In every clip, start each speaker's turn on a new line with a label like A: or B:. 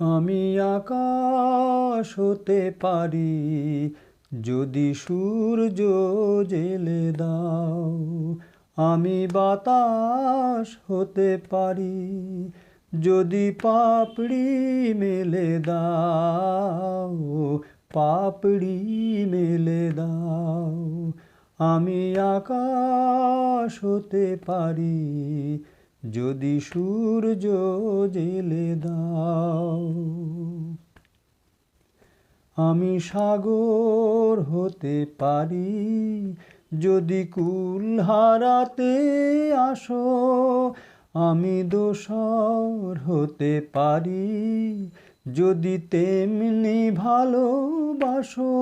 A: আমি আকাশ হতে পারি, যদি সূর্য জেলে দাও। আমি বাতাস হতে পারি, যদি পাপড়ি মেলে দাও, পাপড়ি মেলে দাও। আমি আকাশ হতে পারি যদি সূর্য জেলে দাও, আমি সাগর হতে পারি। যদি কুল হারাতে আসো, আমি দোসর হতে পারি। যদি তেমনি ভালোবাসো,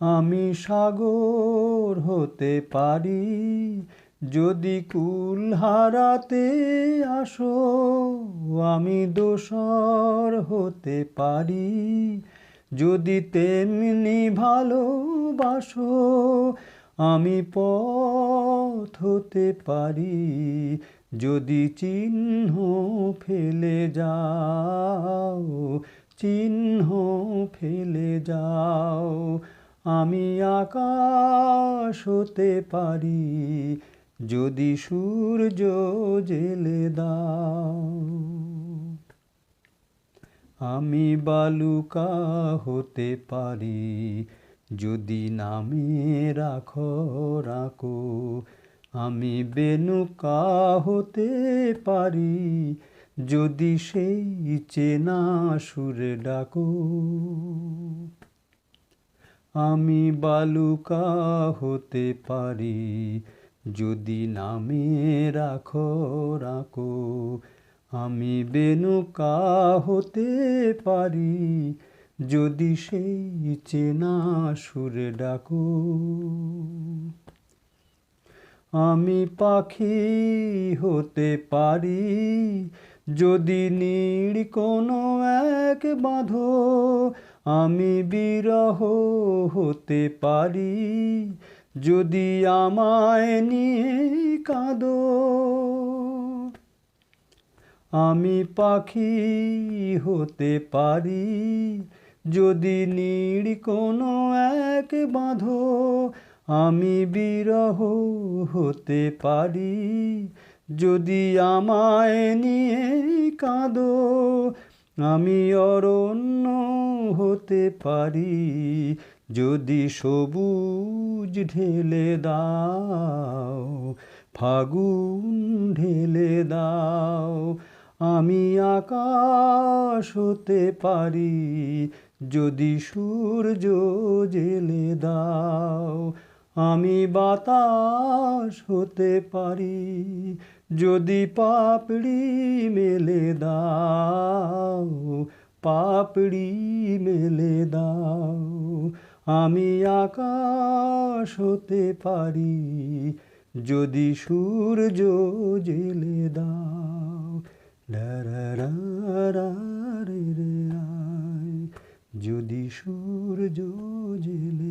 A: আমি সাগর হতে পারি। যদি কুল হারাতে আসো, আমি দোসর হতে পারি। যদি তেমনি ভালোবাসো, আমি পথ হতে পারি। যদি চিহ্ন ফেলে যাও, চিহ্ন ফেলে যাও, আমি আকাশ হতে পারি। যদি সূর্য জেলে দাও, আমি বালুকা হতে পারি। যদি নামে রাখো রাখো, আমি বেনুকা হতে পারি। যদি সেই চেনা সুরে ডাকো, আমি বালুকা হতে পারি। যদি নামে রাখো রাখো। আমি বেনুকা হতে পারি। যদি সেই চেনা সুরে ডাকো। আমি পাখি হতে পারি। যদি নীড় কোনো এক বাঁধো, আমি বিরহ হতে পারি। যদি আমায় নিয়ে কাঁদো, আমি পাখি হতে পারি। যদি নীড় কোনো এক বাঁধো, আমি বিরহ হতে পারি। যদি আমায় নিয়ে কাঁদো আমি অরণ্য হতে পারি, যদি সবুজ ঢেলে দাও, ফাগুন ঢেলে দাও, আমি আকাশ হতে পারি, যদি সূর্য জেলে দাও আমি বাতাস হতে পারি, যদি পাপড়ি মেলে দাও, পাপড়ি মেলে দাও, আমি আকাশ হতে পারি, যদি সূর্য জেলে দাও। যদি সূর্য জেলে